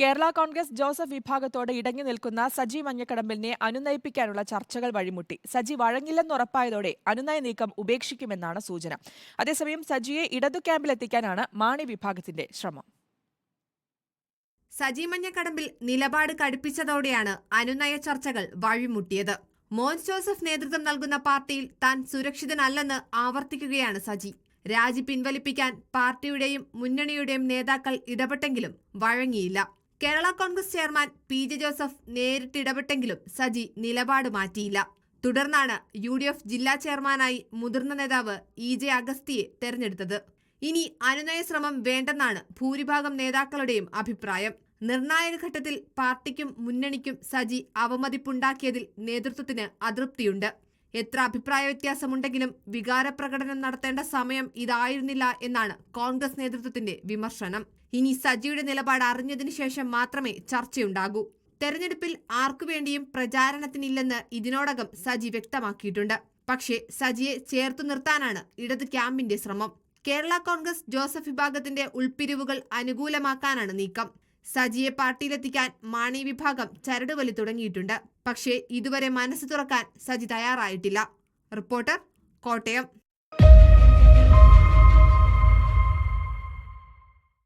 കേരള കോൺഗ്രസ് ജോസഫ് വിഭാഗത്തോട് ഇടങ്ങി നിൽക്കുന്ന സജി മഞ്ഞക്കടമ്പലിനെ അനുനയിപ്പിക്കാനുള്ള ചർച്ചകൾ വഴിമുട്ടി. സജി വഴങ്ങില്ലെന്ന് ഉറപ്പായതോടെ അനുനയ നീക്കം ഉപേക്ഷിക്കുമെന്നാണ് സൂചന. അതേസമയം സജിയെ ഇടതു ക്യാമ്പിലെത്തിക്കാനാണ് മാണി വിഭാഗത്തിന്റെ ശ്രമം. സജി മഞ്ഞക്കടമ്പിൽ നിലപാട് കടുപ്പിച്ചതോടെയാണ് അനുനയ ചർച്ചകൾ വഴിമുട്ടിയത്. മോൻസ് ജോസഫ് നേതൃത്വം നൽകുന്ന പാർട്ടിയിൽ താൻ സുരക്ഷിതനല്ലെന്ന് ആവർത്തിക്കുകയാണ് സജി. രാജി പിൻവലിപ്പിക്കാൻ പാർട്ടിയുടെയും മുന്നണിയുടെയും നേതാക്കൾ ഇടപെട്ടെങ്കിലും വഴങ്ങിയില്ല. Kerala Congress chairman P J Joseph നേരിട്ട് ഇടപെട്ടെങ്കിലും സജി നിലപാട് മാറ്റിയില്ല. തുടർന്നാണ് യു ഡി എഫ് ജില്ലാ ചെയർമാനായി മുതിർന്ന നേതാവ് ഇ ജെ അഗസ്തിയെ തെരഞ്ഞെടുത്തത്. ഇനി അനുനയ ശ്രമം വേണ്ടെന്നാണ് ഭൂരിഭാഗം നേതാക്കളുടെയും അഭിപ്രായം. നിർണായക ഘട്ടത്തിൽ പാർട്ടിക്കും മുന്നണിക്കും സജി അവമതിപ്പുണ്ടാക്കിയതിൽ നേതൃത്വത്തിന് അതൃപ്തിയുണ്ട്. എത്ര അഭിപ്രായ വ്യത്യാസമുണ്ടെങ്കിലും വികാരപ്രകടനം നടത്തേണ്ട സമയം ഇതായിരുന്നില്ല എന്നാണ് കോൺഗ്രസ് നേതൃത്വത്തിന്റെ വിമർശനം. ഇനി സജിയുടെ നിലപാട് അറിഞ്ഞതിനു ശേഷം മാത്രമേ ചർച്ചയുണ്ടാകൂ. തെരഞ്ഞെടുപ്പിൽ ആർക്കുവേണ്ടിയും പ്രചാരണത്തിനില്ലെന്ന് ഇതിനോടകം സജി വ്യക്തമാക്കിയിട്ടുണ്ട്. പക്ഷേ സജിയെ ചേർത്തു നിർത്താനാണ് ഇടത് ക്യാമ്പിന്റെ ശ്രമം. കേരള കോൺഗ്രസ് ജോസഫ് വിഭാഗത്തിന്റെ ഉൾപ്പിരിവുകൾ അനുകൂലമാക്കാനാണ് നീക്കം. സജിയെ പാർട്ടിയിലെത്തിക്കാൻ മാണി വിഭാഗം ചരടുവലി തുടങ്ങിയിട്ടുണ്ട്. പക്ഷേ ഇതുവരെ മനസ്സ് തുറക്കാൻ സജി തയ്യാറായിട്ടില്ല. റിപ്പോർട്ടർ കോട്ടയം.